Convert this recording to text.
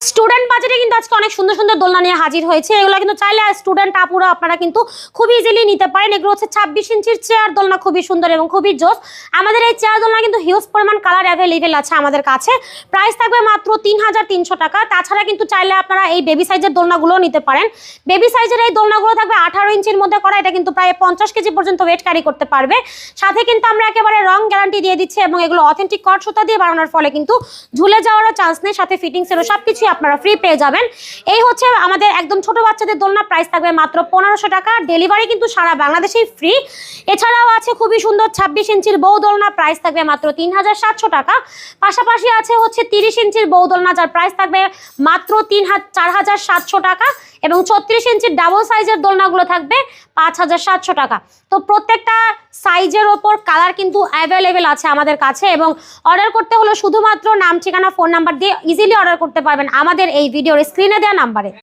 Student বাজারে কিন্তু আজকে অনেক সুন্দর সুন্দর দোলনা নিয়ে হাজির হয়েছে। এগুলো কিন্তু চাইলে স্টুডেন্ট আপুরা আপনারা কিন্তু খুব ইজিলি নিতে পারেন। এগুলো হচ্ছে ছাব্বিশ ইঞ্চির চেয়ার দোলনা, খুবই সুন্দর এবং খুবই জোস। আমাদের এই চেয়ার দোলনা কিন্তু হিউজ পরিমাণ কালার অ্যাভেলেবেল আছে আমাদের কাছে। প্রাইস থাকবে মাত্র তিন হাজার তিনশো টাকা। তাছাড়া কিন্তু চাইলে আপনারা এই বেবি সাইজের দোলনাগুলোও নিতে পারেন। বেবি সাইজের এই দোলনাগুলো থাকবে আঠারো ইঞ্চির মধ্যে করা। এটা কিন্তু প্রায় পঞ্চাশ কেজি পর্যন্ত ওয়েট ক্যারি করতে পারবে। সাথে কিন্তু আমরা একেবারে রং গ্যারান্টি দিয়ে দিচ্ছি এবং এগুলো অথেন্টিক কট সুতা দিয়ে বানানোর ফলে কিন্তু ঝুলে যাওয়ারও চান্স নেই। সাথে ফিটিংসেরও সব কিছুই আপনারা ফ্রি পেয়ে যাবেন। এই হচ্ছে আমাদের একদম ছোট বাচ্চাদের দোলনা প্রাইস থাকবে মাত্র পনেরোশো টাকা। ডেলিভারি কিন্তু সারা বাংলাদেশেই ফ্রি এছাড়াও আছে খুবই সুন্দর ছাব্বিশ ইঞ্চির বউ দোলনা প্রাইস থাকবে মাত্র তিন হাজার সাতশো টাকা। পাশাপাশি আছে হচ্ছে তিরিশ ইঞ্চির বউ দোলনা, যার প্রাইস থাকবে মাত্র তিন চার হাজার সাতশো টাকা। এবং ছত্রিশ ইঞ্চির ডাবল সাইজের দোলনাগুলো থাকবে পাঁচ হাজার সাতশো টাকা। তো প্রত্যেকটা সাইজের ওপর কালার কিন্তু অ্যাভেলেবেল আছে আমাদের কাছে এবং অর্ডার করতে হলো শুধুমাত্র নাম, ঠিকানা ফোন নাম্বার দিয়ে ইজিলি অর্ডার করতে পারবেন আমাদের এই ভিডিওর স্ক্রিনে দেওয়া নাম্বারে